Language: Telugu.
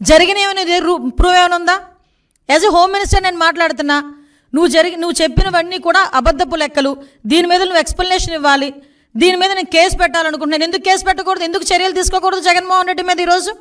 జరిగినవి ప్రూవ్ ఏమైనా ఉందా? యాజ్ ఎ హోమ్ మినిస్టర్ నేను మాట్లాడుతున్నా నువ్వు జరిగి నువ్వు చెప్పినవన్నీ కూడా అబద్ధపు లెక్కలు. దీని మీద నువ్వు ఎక్స్ప్లెనేషన్ ఇవ్వాలి. దీని మీద నేను కేసు పెట్టాలనుకుంటున్నాను. ఎందుకు కేసు పెట్టకూడదు? ఎందుకు చర్యలు తీసుకోకూడదు? జగన్మోహన్ రెడ్డి మీద ఈరోజు?